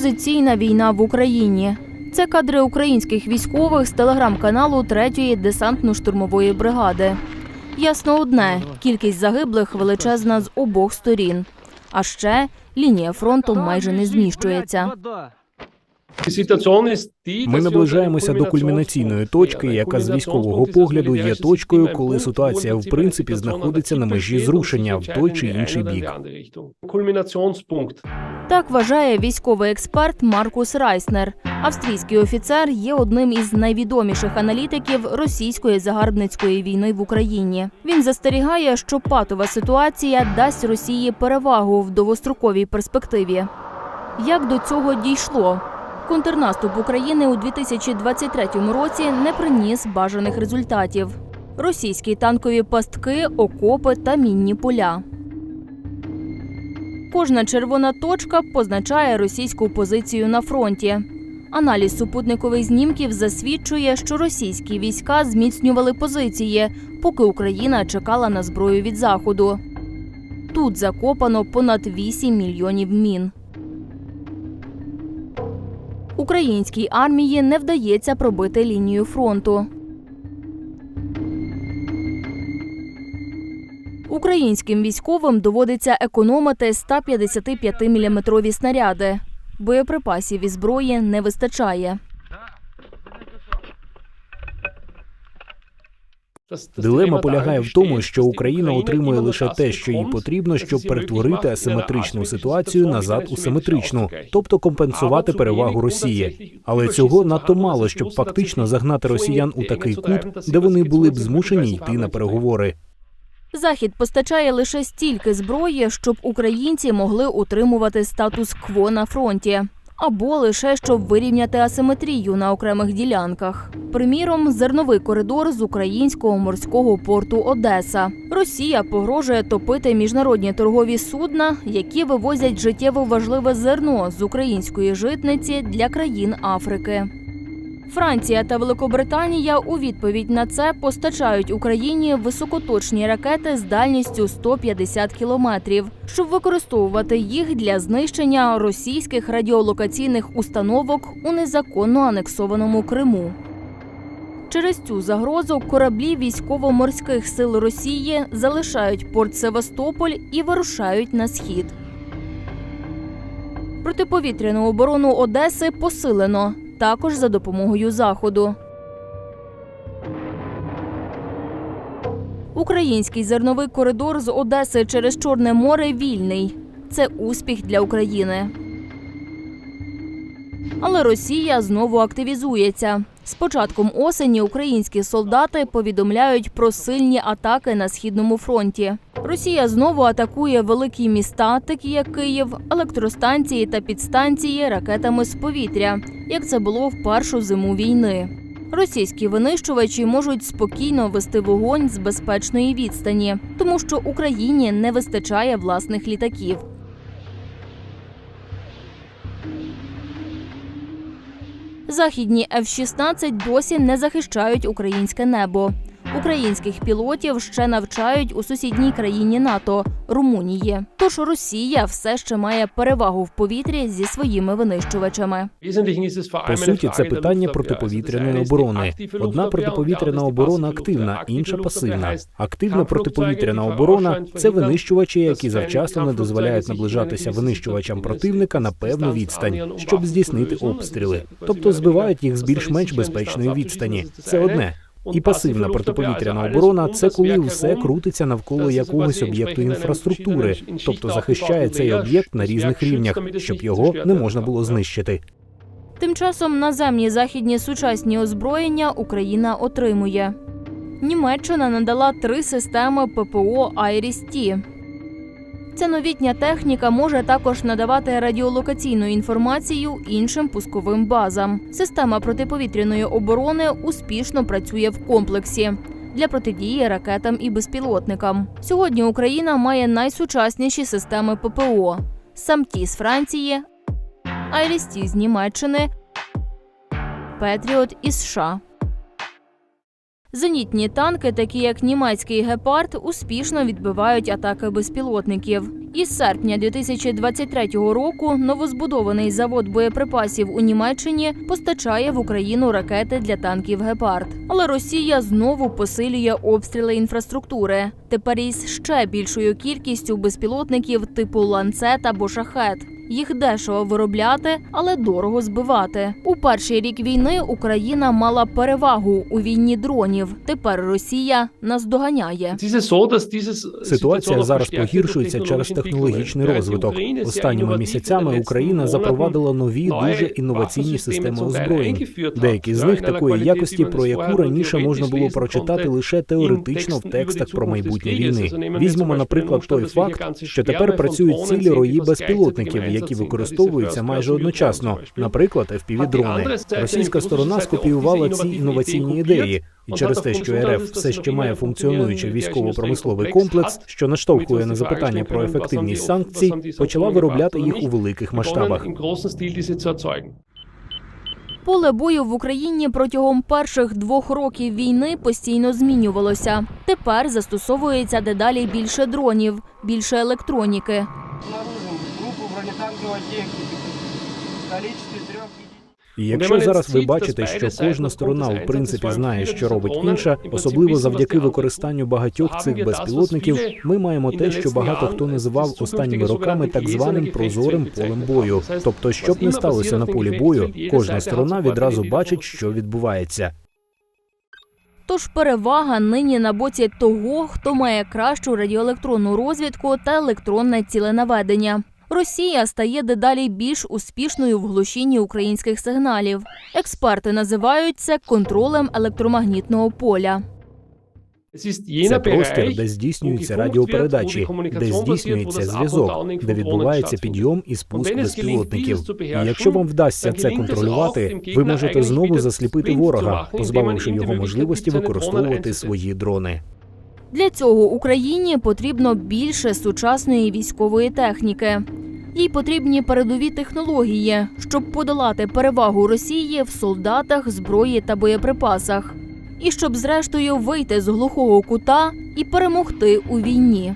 Позиційна війна в Україні. Це кадри українських військових з телеграм-каналу 3-ї десантно-штурмової бригади. Ясно одне, кількість загиблих величезна з обох сторін. А ще лінія фронту майже не зміщується. Ми наближаємося до кульмінаційної точки, яка з військового погляду є точкою, коли ситуація в принципі знаходиться на межі зрушення в той чи інший бік. Так вважає військовий експерт Маркус Райснер. Австрійський офіцер є одним із найвідоміших аналітиків російської загарбницької війни в Україні. Він застерігає, що патова ситуація дасть Росії перевагу в довгостроковій перспективі. Як до цього дійшло? Контрнаступ України у 2023 році не приніс бажаних результатів. Російські танкові пастки, окопи та мінні поля. Кожна червона точка позначає російську позицію на фронті. Аналіз супутникових знімків засвідчує, що російські війська зміцнювали позиції, поки Україна чекала на зброю від заходу. Тут закопано понад 8 мільйонів мін. Українській армії не вдається пробити лінію фронту. Українським військовим доводиться економити 155-мм снаряди. Боєприпасів і зброї не вистачає. Дилема полягає в тому, що Україна отримує лише те, що їй потрібно, щоб перетворити асиметричну ситуацію назад у симетричну, тобто компенсувати перевагу Росії. Але цього надто мало, щоб фактично загнати росіян у такий кут, де вони були б змушені йти на переговори. Захід постачає лише стільки зброї, щоб українці могли утримувати статус-кво на фронті. Або лише щоб вирівняти асиметрію на окремих ділянках. Приміром, зерновий коридор з українського морського порту Одеса. Росія погрожує топити міжнародні торгові судна, які вивозять життєво важливе зерно з української житниці для країн Африки. Франція та Великобританія у відповідь на це постачають Україні високоточні ракети з дальністю 150 кілометрів, щоб використовувати їх для знищення російських радіолокаційних установок у незаконно анексованому Криму. Через цю загрозу кораблі військово-морських сил Росії залишають порт Севастополь і вирушають на схід. Протиповітряну оборону Одеси посилено також за допомогою заходу. Український зерновий коридор з Одеси через Чорне море вільний. Це успіх для України. Але Росія знову активізується. З початком осені українські солдати повідомляють про сильні атаки на східному фронті. Росія знову атакує великі міста, такі як Київ, електростанції та підстанції ракетами з повітря, як це було в першу зиму війни. Російські винищувачі можуть спокійно вести вогонь з безпечної відстані, тому що Україні не вистачає власних літаків. Західні F-16 досі не захищають українське небо. Українських пілотів ще навчають у сусідній країні НАТО Румунії. Тож Росія все ще має перевагу в повітрі зі своїми винищувачами. По суті, це питання протиповітряної оборони. Одна протиповітряна оборона активна, інша пасивна. Активна протиповітряна оборона це винищувачі, які завчасно не дозволяють наближатися винищувачам противника на певну відстань, щоб здійснити обстріли, тобто збивають їх з більш-менш безпечної відстані. Це одне. І пасивна протиповітряна оборона це коли все крутиться навколо якогось об'єкту інфраструктури, тобто захищає цей об'єкт на різних рівнях, щоб його не можна було знищити. Тим часом наземні західні сучасні озброєння Україна отримує. Німеччина надала три системи ППО «Айріс-Ті». Ця новітня техніка може також надавати радіолокаційну інформацію іншим пусковим базам. Система протиповітряної оборони успішно працює в комплексі для протидії ракетам і безпілотникам. Сьогодні Україна має найсучасніші системи ППО: Самті з Франції, Айрісті з Німеччини, Петріот із США. Зенітні танки, такі як німецький гепард, успішно відбивають атаки безпілотників. Із серпня 2023 року новозбудований завод боєприпасів у Німеччині постачає в Україну ракети для танків гепард. Але Росія знову посилює обстріли інфраструктури. Тепер із ще більшою кількістю безпілотників типу ланцет або шахет. Їх дешево виробляти, але дорого збивати. У перший рік війни Україна мала перевагу у війні дронів. Тепер Росія наздоганяє. Ситуація зараз погіршується через технологічний розвиток. Останніми місяцями Україна запровадила нові дуже інноваційні системи озброєнь. Деякі з них такої якості, про яку раніше можна було прочитати лише теоретично в текстах про майбутнє війни. Візьмемо, наприклад, той факт, що тепер працюють цілі рої безпілотників, які використовуються майже одночасно, наприклад, FPV-дрони. Російська сторона скопіювала ці інноваційні ідеї, і через те, що РФ все ще має функціонуючий військово-промисловий комплекс, що наштовхує на запитання про ефективність санкцій, почала виробляти їх у великих масштабах. Поле бою в Україні протягом перших двох років війни постійно змінювалося. Тепер застосовується дедалі більше дронів, більше електроніки. І якщо зараз ви бачите, що кожна сторона в принципі знає, що робить інша, особливо завдяки використанню багатьох цих безпілотників, ми маємо те, що багато хто називав останніми роками так званим прозорим полем бою. Тобто, щоб не сталося на полі бою, кожна сторона відразу бачить, що відбувається. Тож перевага нині на боці того, хто має кращу радіоелектронну розвідку та електронне ціленаведення. Росія стає дедалі більш успішною в глушінні українських сигналів. Експерти називають це контролем електромагнітного поля. Це простір, де здійснюються радіопередачі, де здійснюється зв'язок, де відбувається підйом і спуск безпілотників. І якщо вам вдасться це контролювати, ви можете знову засліпити ворога, позбавивши його можливості використовувати свої дрони. Для цього Україні потрібно більше сучасної військової техніки. Їй потрібні передові технології, щоб подолати перевагу Росії в солдатах, зброї та боєприпасах, і щоб зрештою вийти з глухого кута і перемогти у війні.